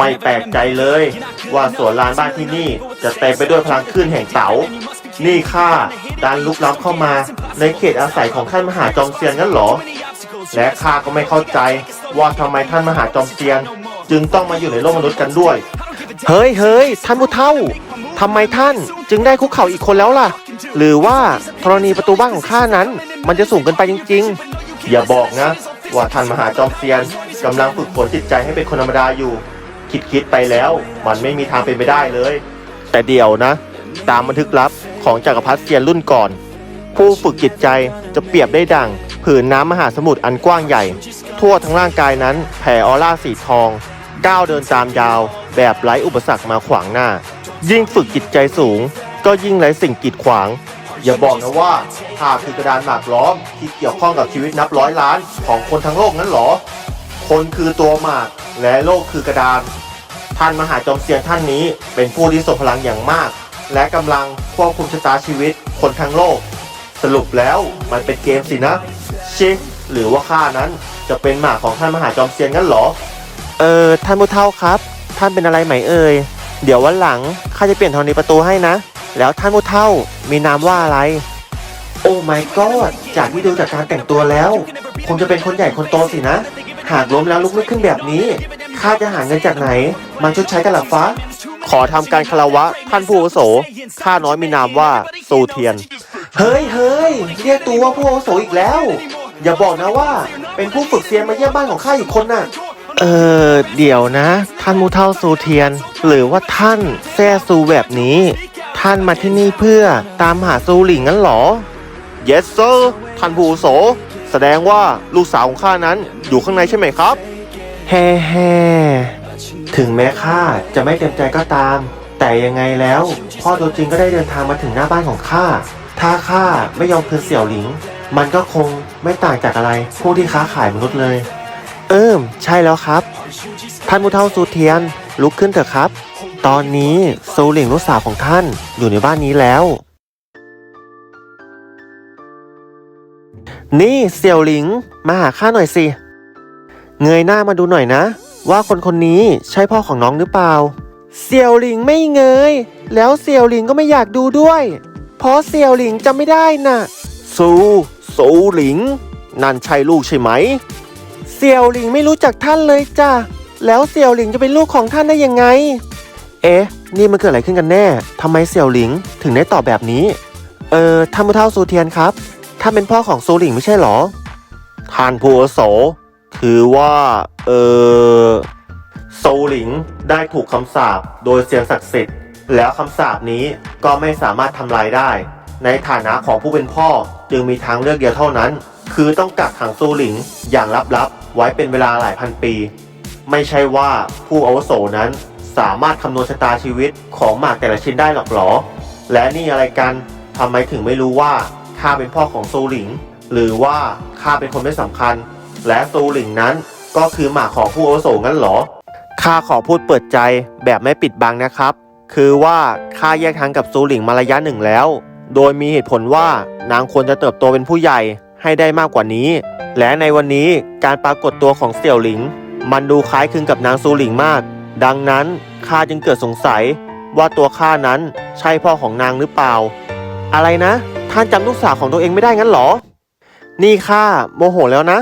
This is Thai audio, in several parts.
ไม่แปลกใจเลย ว่าสวนลานบ้านที่นี่จะเต็มไปด้วยพลังคลื่นแห่งเต๋านี่ข้าดันลุกล้ำเข้ามาในเขตอาศัยของท่านมหาจอมเซียนงั้นหรอ และข้าก็ไม่เข้าใจว่าทำไมท่านมหาจอมเซียน จึงต้องมาอยู่ในโลกมนุษย์กันด้วย เฮ้ยเฮ้ยท่านผู้เฒ่าทำไมท่านจึงได้คุกเข่าอีกคนแล้วล่ะ หรือว่าธรณีประตูบ้านของข้านั้น มันจะสูงเกินไปจริงอย่าบอกนะ ว่าท่านมหาจอมเซียนกำลังฝึกฝนจิตใจให้เป็นคนธรรมดาอยู่ คิดคิดๆไปแล้ว มันไม่มีทางเป็นไปได้เลย แต่เดี๋ยวนะ ตามบันทึกลับของจักรพรรดิเซียนรุ่นก่อน ผู้ฝึกจิตใจจะเปรียบได้ดังผืนน้ำมหาสมุทรอันกว้างใหญ่ ทั่วทั้งร่างกายนั้นแผ่ออร่าสีทองก้าวเดินตามยาว แบบไร้อุปสรรคมาขวางหน้า ยิ่งฝึกจิตใจสูง ก็ยิ่งไร้สิ่งกีดขวาง อย่าบอกนะว่าข้าคือกระดานหมากล้อมที่เกี่ยวข้องกับชีวิตนับร้อยล้านของคนทั้งโลกนั้นหรอ คนคือตัวหมากและโลกคือกระดาน ท่านมหาจอมเซียนท่านนี้เป็นผู้ที่ทรงพลังอย่างมาก และกำลังควบคุมชะตาชีวิตคนทั้งโลก สรุปแล้วมันเป็นเกมสินะชิหรือว่าข้านั้นจะเป็นหมากของท่านมหาจอมเซียนงั้นเหรอ เออท่านผู้เฒ่าครับ ท่านเป็นอะไรไหมเอ่ยเดี๋ยววันหลังข้าจะเปลี่ยนธรณีประตูให้นะ แล้วท่านผู้เฒ่ามีนามว่าอะไร โอ้ my god จากที่ดูจากการแต่งตัวแล้ว คงจะเป็นคนใหญ่คนโตสินะ หากล้มแล้วลุกไม่ขึ้นแบบนี้ข้าจะหาเงินจากไหนมันชดใช้กันหรอฟ้า ขอทำการคารวะท่านผู้อาวุโสข้าน้อยมีนามว่าซูเทียน เฮ้ยเฮ้ยเรียกตัวว่าผู้อาวุโสอีกแล้ว อย่าบอกนะว่า เป็นผู้ฝึกเซียนมาเยี่ยมบ้านของข้าอีกคนน่ะ เออเดี๋ยวนะ ท่านมูเท่าซูเทียน หรือว่าท่านแซ่ซูแบบนี้ ท่านมาที่นี่เพื่อตามหาซูหลิงงั้นเหรอ Yes sir ท่านผู้อาวุโส แสดงว่าลูกสาวของข้านั้นอยู่ข้างในใช่ไหมครับ แฮ่แฮ่ถึงแม้ข้าจะไม่เต็มใจก็ตาม แต่ยังไงแล้ว พ่อตัวจริงก็ได้เดินทางมาถึงหน้าบ้านของข้า ถ้าข้าไม่ยอมคืนเสี่ยวหลิง มันก็คงไม่ต่างจากอะไรผู้ที่ค้าขายมนุษย์เลย เอิมใช่แล้วครับ ท่านมูเท่าซูเทียนลุกขึ้นเถอะครับ ตอนนี้ซูหลิงลูกสาวของท่านอยู่ในบ้านนี้แล้ว นี่เสี่ยวหลิง มาหาข้าหน่อยสิ เงยหน้ามาดูหน่อยนะ ว่าคนคนนี้ใช่พ่อของน้องหรือเปล่า เสี่ยวหลิงไม่เงย แล้วเสี่ยวหลิงก็ไม่อยากดูด้วย เพราะเสี่ยวหลิงจำไม่ได้น่ะซูซูหลิง นั่นใช่ลูกใช่ไหม เสี่ยวหลิงไม่รู้จักท่านเลยจ้ะ แล้วเสี่ยวหลิงจะเป็นลูกของท่านได้ยังไง เอ๊ะ นี่มันเกิดอะไรขึ้นกันแน่ทำไมเสี่ยวหลิงถึงได้ตอบแบบนี้ เออท่านผู้เฒ่าซูเทียนครับ ท่านเป็นพ่อของซูหลิงไม่ใช่หรอ ท่านผู้อาวุโสถือว่า เออโซลหลิงได้ถูกคำสาปโดยเซียนศักดิ์สิทธิ์ แล้วคำสาปนี้ก็ไม่สามารถทำลายได้ ในฐานะของผู้เป็นพ่อจึงมีทางเลือกเดียวเท่านั้น คือต้องกักขังโซลหลิงอย่างลับๆ ไว้เป็นเวลาหลายพันปี ไม่ใช่ว่าผู้อาวุโสนั้นสามารถคำนวณชะตาชีวิตของหมากแต่ละชิ้นได้หรอกหรอ และนี่อะไรกันทำไมถึงไม่รู้ว่า ข้าเป็นพ่อของโซลหลิง หรือว่าข้าเป็นคนไม่สำคัญ และโซลหลิงนั้นก็คือหมาของผู้อาวุโสงั้นหรอข้าขอพูดเปิดใจแบบไม่ปิดบังนะครับ คือว่าข้าแยกทางกับซูหลิงมาระยะหนึ่งแล้ว โดยมีเหตุผลว่านางควรจะเติบโตเป็นผู้ใหญ่ให้ได้มากกว่านี้ และในวันนี้การปรากฏตัวของเสี่ยวหลิง มันดูคล้ายคลึงกับนางซูหลิงมาก ดังนั้นข้าจึงเกิดสงสัยว่าตัวข้านั้นใช่พ่อของนางหรือเปล่า อะไรนะ ท่านจำลูกสาวของตัวเองไม่ได้งั้นเหรอ นี่ข้าโมโหแล้วนะ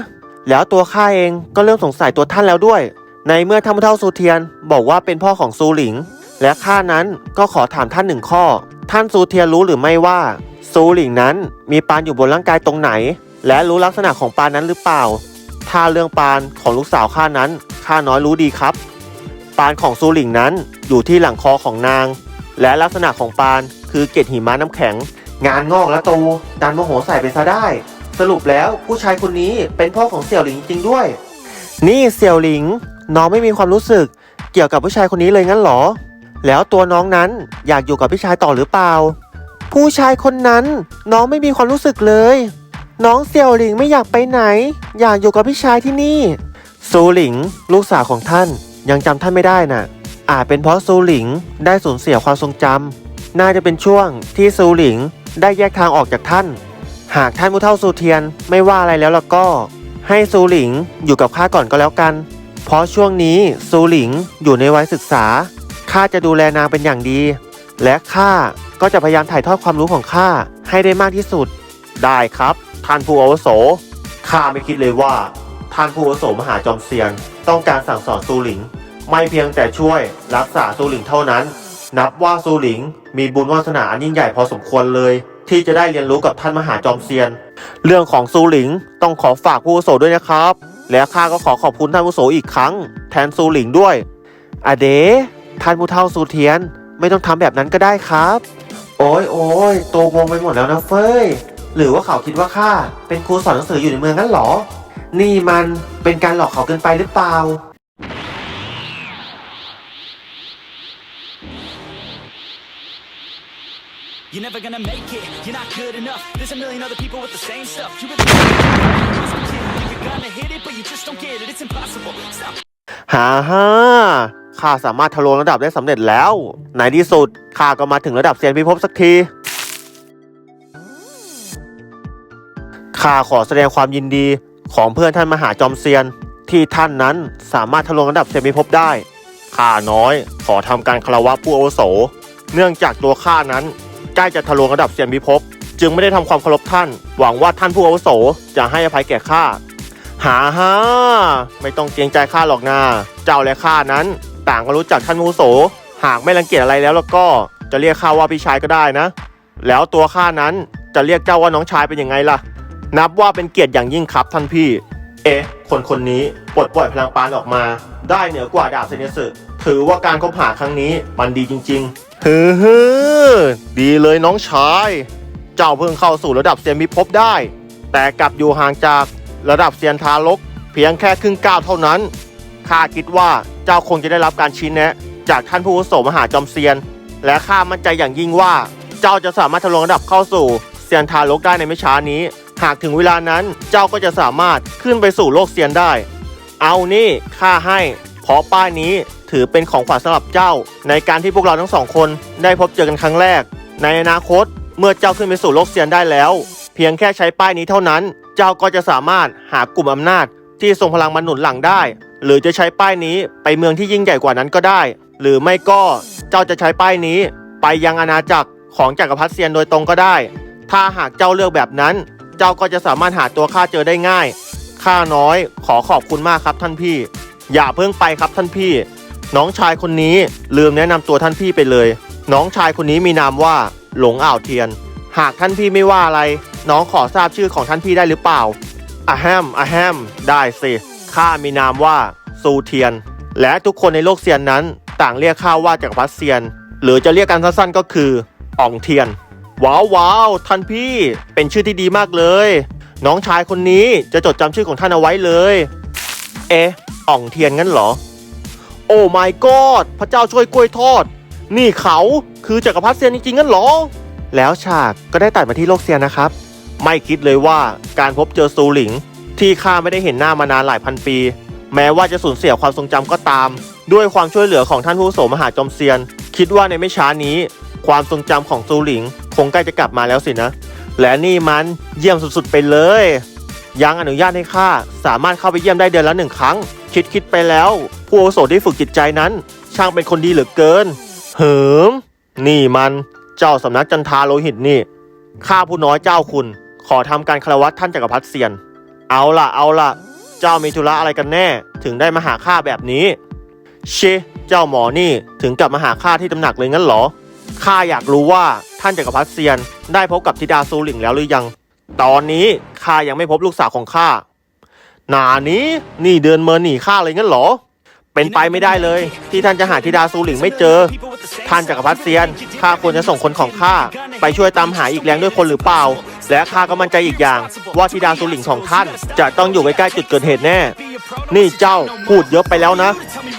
แล้วตัวข้าเองก็เริ่มสงสัยตัวท่านแล้วด้วย ในเมื่อท่านผู้เฒ่าซูเทียน บอกว่าเป็นพ่อของซูหลิง และข้านั้นก็ขอถามท่านหนึ่งข้อ ท่านซูเทียนรู้หรือไม่ว่า ซูหลิงนั้นมีปานอยู่บนร่างกายตรงไหน และรู้ลักษณะของปานนั้นหรือเปล่า ถ้าเรื่องปานของลูกสาวข้านั้นข้าน้อยรู้ดีครับ ปานของซูหลิงนั้นอยู่ที่หลังคอของนาง และลักษณะของปานคือเกล็ดหิมะน้ำแข็ง งานงอกแล้วตูดันโมโหใส่ไปซะได้ สรุปแล้วผู้ชายคนนี้เป็นพ่อของเสี่ยวหลิงจริงด้วย นี่เสี่ยวหลิง น้องไม่มีความรู้สึก เกี่ยวกับผู้ชายคนนี้เลยงั้นเหรอ แล้วตัวน้องนั้นอยากอยู่กับพี่ชายต่อหรือเปล่า ผู้ชายคนนั้นน้องไม่มีความรู้สึกเลย น้องเสี่ยวหลิงไม่อยากไปไหน อยากอยู่กับพี่ชายที่นี่ ซูหลิง ลูกสาวของท่าน ยังจำท่านไม่ได้น่ะ อาจเป็นเพราะซูหลิงได้สูญเสียความทรงจำน่าจะเป็นช่วงที่ซูหลิงได้แยกทางออกจากท่าน หากท่านผู้เฒ่าซูเทียนไม่ว่าอะไรแล้วล่ะก็ ให้ซูหลิงอยู่กับข้าก่อนก็แล้วกัน เพราะช่วงนี้ซูหลิงอยู่ในวัยศึกษาข้าจะดูแลนางเป็นอย่างดี และข้าก็จะพยายามถ่ายทอดความรู้ของข้าให้ได้มากที่สุด ได้ครับ ท่านผู้อาวุโสข้าไม่คิดเลยว่า ท่านผู้อาวุโสมหาจอมเซียนต้องการสั่งสอนซูหลิง ไม่เพียงแต่ช่วยรักษาซูหลิงเท่านั้น นับว่าซูหลิง มีบุญวาสนายิ่งใหญ่พอสมควรเลย ที่จะได้เรียนรู้กับท่านมหาจอมเซียน เรื่องของซูหลิงต้องขอฝากผู้โสด้วยนะครับ และข้าก็ขอขอบคุณท่านผู้โสอีกครั้ง แทนซูหลิงด้วยอเดท่านผู้เฒ่าซูเทียนไม่ต้องทำแบบนั้นก็ได้ครับ โอ้ยโอ้ยโตวงไปหมดแล้วนะเฟยหรือว่าเขาคิดว่าข้าเป็นครูสอนหนังสืออยู่ในเมืองนั้นหรอ นี่มันเป็นการหลอกเขาเกินไปหรือเปล่า You're never gonna make it, you're not good enough There's a million other people with the same stuff You really think you're gonna hit it But you just don't get it, it's impossible Stop ฮ่าฮ่าข้าสามารถทะลวงระดับได้สำเร็จแล้ว ในที่สุดข้าก็มาถึงระดับเซียนพิภพสักทีข้าขอแสดงความยินดีของเพื่อนท่านมหาจอมเซียน ที่ท่านนั้นสามารถทะลวงระดับเซียนพิภพได้ข้าน้อยขอทำการคารวะผู้โอโส เนื่องจากตัวข้านั้น ใกล้จะทะลวงระดับเซียนพิภพจึงไม่ได้ทำความเคารพท่าน หวังว่าท่านผู้อาวุโสจะให้อภัยแก่ข้าหาฮ่าไม่ต้องเกรงใจข้าหรอกนาเจ้าและข้านั้น ต่างก็รู้จักท่านมูโส หากไม่รังเกียจอะไรแล้วแล้วก็จะเรียกข้าว่าพี่ชายก็ได้นะ แล้วตัวข้านั้นจะเรียกเจ้าว่าน้องชายเป็นยังไงล่ะ นับว่าเป็นเกียรติอย่างยิ่งครับท่านพี่ เอ๊ะ คนคนนี้ปลดปล่อยพลังปานออกมา ได้เหนือกว่าดาบเซเนสึถือว่าการคบหาครั้งนี้มันดีจริง ๆ ฮือฮือดีเลยน้องชาย เจ้าเพิ่งเข้าสู่ระดับเซียนมิภพได้ แต่กลับอยู่ห่างจากระดับเซียนทารก เพียงแค่ครึ่งก้าวเท่านั้นข้าคิดว่าเจ้าคงจะได้รับการชี้แนะ จากท่านผู้วุโสมหาจอมเซียน และข้ามั่นใจอย่างยิ่งว่า เจ้าจะสามารถทะลวงระดับเข้าสู่เซียนทารกได้ในไม่ช้านี้ หากถึงเวลานั้นเจ้าก็จะสามารถขึ้นไปสู่โลกเซียนได้ เอานี่ข้าให้เพราะป้ายนี้ ถือเป็นของขวัญสำหรับเจ้า ในการที่พวกเราทั้งสองคนได้พบเจอกันครั้งแรก ในอนาคตเมื่อเจ้าขึ้นไปสู่โลกเซียนได้แล้ว เพียงแค่ใช้ป้ายนี้เท่านั้น เจ้าก็จะสามารถหากลุ่มอำนาจที่ทรงพลังมาหนุนหลังได้ หรือจะใช้ป้ายนี้ไปเมืองที่ยิ่งใหญ่กว่านั้นก็ได้ หรือไม่ก็เจ้าจะใช้ป้ายนี้ ไปยังอาณาจักรของจักรพรรดิเซียนโดยตรงก็ได้ ถ้าหากเจ้าเลือกแบบนั้น เจ้าก็จะสามารถหาตัวข้าเจอได้ง่าย ข้าน้อยขอขอบคุณมากครับท่านพี่ อย่าเพิ่งไปครับท่านพี่ น้องชายคนนี้ลืมแนะนำตัวท่านพี่ไปเลย น้องชายคนนี้มีนามว่าหลงอ่าวเทียน หากท่านพี่ไม่ว่าอะไร น้องขอทราบชื่อของท่านพี่ได้หรือเปล่าอะแฮมอะแฮมได้สิข้ามีนามว่าซูเทียน และทุกคนในโลกเซียนนั้น ต่างเรียกข้าว่าจักรพรรดิเซียน หรือจะเรียกกันสั้นๆก็คืออ่องเทียน ว้าวว้าวท่านพี่เป็นชื่อที่ดีมากเลย น้องชายคนนี้จะจดจำชื่อของท่านเอาไว้เลย เอ๊อ่องเทียนงั้นเหรอ โอ้ my god พระเจ้าช่วยกล้วยทอด นี่เขาคือจักรพรรดิเซียนจริงๆงั้นเหรอ แล้วฉากก็ได้ตัดมาที่โลกเซียนนะครับ ไม่คิดเลยว่าการพบเจอซูหลิง ที่ข้าไม่ได้เห็นหน้ามานานหลายพันปี แม้ว่าจะสูญเสียความทรงจำก็ตาม ด้วยความช่วยเหลือของท่านผู้โสมหาจอมเซียน คิดว่าในไม่ช้านี้ ความทรงจำของซูหลิง คงใกล้จะกลับมาแล้วสินะ และนี่มันเยี่ยมสุดๆไปเลย ยังอนุญาตให้ข้าสามารถเข้าไปเยี่ยมได้เดือนละหนึ่งครั้ง คิดคิดไปแล้ว ผู้อาวุโสที่ฝึกจิตใจนั้น ช่างเป็นคนดีเหลือเกิน เหิม นี่มันเจ้าสำนักจันทาโลหิตนี่ ข้าผู้น้อยเจ้าคุณ ขอทำการคารวะท่านจักรพรรดิเซียน เอาล่ะ เอาล่ะ เจ้ามีธุระอะไรกันแน่ ถึงได้มาหาข้าแบบนี้ เช เจ้าหมอนี่ถึงกลับมาหาข้าที่ตำหนักเลยงั้นเหรอ ข้าอยากรู้ว่าท่านจักรพรรดิเซียน ได้พบกับธิดาซูหลิงแล้วหรือยัง ตอนนี้ข้ายังไม่พบลูกสาวของข้า นานี้นี่เดินเมินหนีข้าเลยงั้นเหรอ เป็นไปไม่ได้เลย ที่ท่านจะหาธิดาซูหลิงไม่เจอ ท่านจักรพรรดิเซียนข้าควรจะส่งคนของข้าไปช่วยตามหาอีกแรงด้วยคนหรือเปล่า และข้าก็มั่นใจอีกอย่าง ว่าธิดาซูหลิงของท่าน จะต้องอยู่ใกล้ๆจุดเกิดเหตุแน่ นี่เจ้าพูดเยอะไปแล้วนะ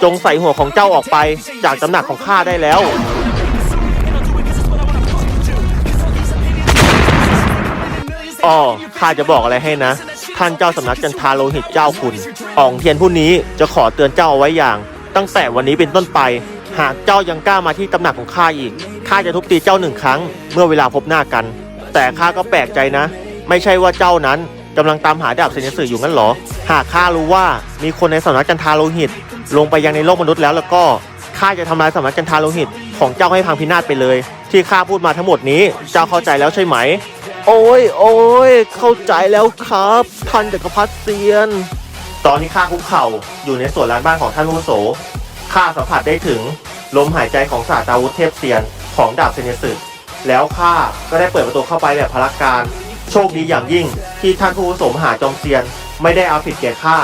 จงใส่หัวของเจ้าออกไป จากตำหนักของข้าได้แล้วอ๋อข้าจะบอกอะไรให้นะ ท่านเจ้าสำนักจันทาโลหิตเจ้าคุณอ่องเทียนผู้นี้จะขอเตือนเจ้าเอาไว้อย่าง ตั้งแต่วันนี้เป็นต้นไป หากเจ้ายังกล้ามาที่ตำหนักของข้าอีกข้าจะทุบตีเจ้าหนึ่งครั้ง เมื่อเวลาพบหน้ากัน แต่ข้าก็แปลกใจนะ ไม่ใช่ว่าเจ้านั้นกำลังตามหาดาบเซนสึออยู่งั้นหรอ หากข้ารู้ว่ามีคนในสำนักจันทาโลหิต ลงไปยังในโลกมนุษย์แล้วแล้วก็ข้าจะทำลายสำนักจันทาโลหิตของเจ้าให้พังพินาศไปเลย ที่ข้าพูดมาทั้งหมดนี้เจ้าเข้าใจแล้วใช่ไหม โอ้ยโอ้ยเข้าใจแล้วครับ ท่านจักรพรรดิเซียน ตอนนี้ข้าคุกเข่าอยู่ในสวนลานบ้านของท่านผู้อาวุโสข้าสัมผัสได้ถึงลมหายใจของศาสตราวุธเทพเซียนของดาบเซเนสึแล้วข้าก็ได้เปิดประตูเข้าไปแบบพลักการ โชคดีอย่างยิ่งที่ท่านผู้โสมหาจอมเซียน ไม่ได้เอาผิดแก่ข้า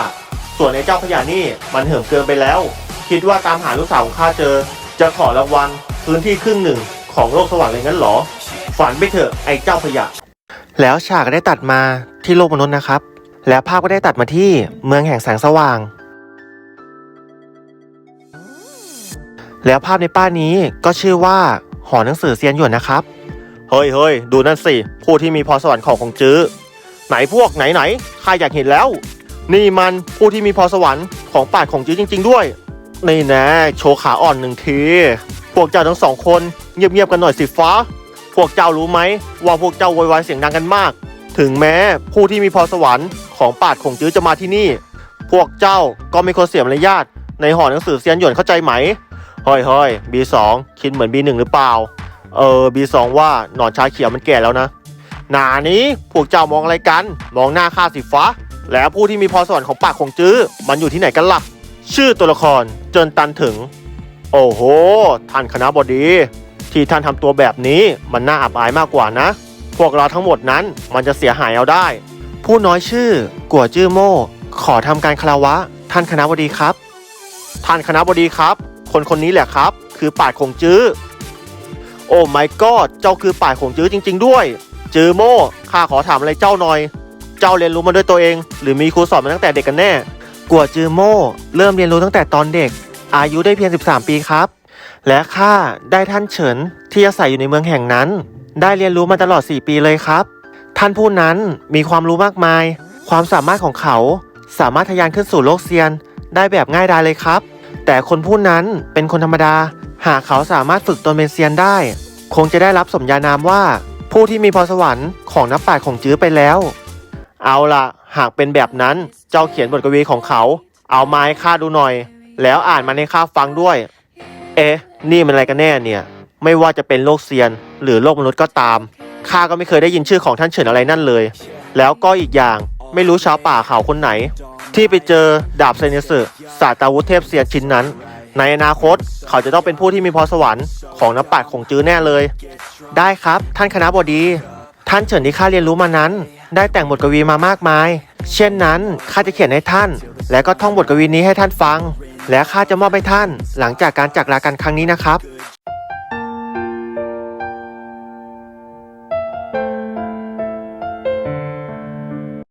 ส่วนในเจ้าขยะนี่มันเหิมเกินไปแล้ว คิดว่าตามหาลูกสาวของข้าเจอ จะขอรางวัลพื้นที่ครึ่งหนึ่งของโลกสวรรค์เลยงั้นหรอ ฝันไปเถอะไอ้เจ้าขยะ แล้วฉากก็ได้ตัดมาที่โลกมนุษย์นะครับ แล้วภาพก็ได้ตัดมาที่เมืองแห่งแสงสว่าง แล้วภาพในป้ายนี้ก็ชื่อว่าหอหนังสือเซียนหยวนนะครับ เฮ้ยเฮ้ยดูนั่นสิ ผู้ที่มีพรสวรรค์ของคงจื้อ ไหนพวกไหนไหนข้าอยากเห็นแล้ว นี่มันผู้ที่มีพรสวรรค์ของป่าดของจื้อจริง ๆ ด้วย นี่แนะ โชว์ขาอ่อนหนึ่งที พวกเจ้าทั้งสองคนเงียบๆกันหน่อยสิฟ้า พวกเจ้ารู้ไหมว่าพวกเจ้าโวยวายเสียงดังกันมาก ถึงแม้ผู้ที่มีพรสวรรค์ของปาดของจื้อจะมาที่นี่ พวกเจ้าก็ไม่ควรเสียมารยาทในหอหนังสือเซียนหยวนเข้าใจไหมเฮ้ยเฮ้ยบีสองคิดเหมือนบีหนึ่งหรือเปล่า เออบีสองว่าหนอนชาเขียวมันแก่แล้วนะหนานี้พวกเจ้ามองอะไรกัน มองหน้าข้าสิฟ้า แล้วผู้ที่มีพรสวรรค์ของปาดของจื้อ มันอยู่ที่ไหนกันล่ะ ชื่อตัวละครเจินตันถึง โอ้โห ท่านคณะบดี ที่ท่านทำตัวแบบนี้มันน่าอับอายมากกว่านะ พวกเราทั้งหมดนั้นมันจะเสียหายเอาได้ ผู้น้อยชื่อ กัวจื้อโม่ ขอทำการคารวะ ท่านคณะบดีครับ ท่านคณะบดีครับ คนคนนี้แหละครับ คือป่าคงจื้อ โอ้ไม่ก็เจ้าคือป่าคงจื้อจริง ๆ ด้วย จื้อโม่ข้าขอถามอะไรเจ้าหน่อย เจ้าเรียนรู้มาด้วยตัวเอง หรือมีครูสอนมาตั้งแต่เด็กกันแน่ กัวจือโม่เริ่มเรียนรู้ตั้งแต่ตอนเด็ก อายุได้เพียง 13 ปีครับ และข้าได้ท่านเฉินที่อาศัยอยู่ในเมืองแห่งนั้น ได้เรียนรู้มาตลอด 4 ปีเลยครับ ท่านผู้นั้นมีความรู้มากมาย ความสามารถของเขาสามารถทะยานขึ้นสู่โลกเซียน ได้แบบง่ายดายเลยครับ แต่คนผู้นั้นเป็นคนธรรมดา หากเขาสามารถฝึกตนเป็นเซียนได้ คงจะได้รับสมญานามว่า ผู้ที่มีพรสวรรค์ของนักปราชญ์ของจื้อไปแล้ว เอาล่ะ หากเป็นแบบนั้นเจ้าเขียนบทกวีของเขา เอามาให้ข้าดูหน่อย แล้วอ่านมันให้ข้าฟังด้วย เอ๊ะ นี่มันอะไรกันแน่เนี่ย ไม่ว่าจะเป็นโลกเซียน หรือโลกมนุษย์ก็ตาม ข้าก็ไม่เคยได้ยินชื่อของท่านเฉินอะไรนั่นเลย แล้วก็อีกอย่างไม่รู้ชาวป่าเขาคนไหน ที่ไปเจอดาบเซเนสึศาสตราวุธเทพเซียนชิ้นนั้น ในอนาคตเขาจะต้องเป็นผู้ที่มีพรสวรรค์ของน้ำปัดของจื้อแน่เลย ได้ครับ ท่านคณะบดี ท่านเฉินที่ข้าเรียนรู้มานั้น ได้แต่งบทกวีมามากมาย เช่นนั้นข้าจะเขียนให้ท่าน และก็ท่องบทกวีนี้ให้ท่านฟัง และข้าจะมอบให้ท่าน หลังจากการจากลากันครั้งนี้นะครับ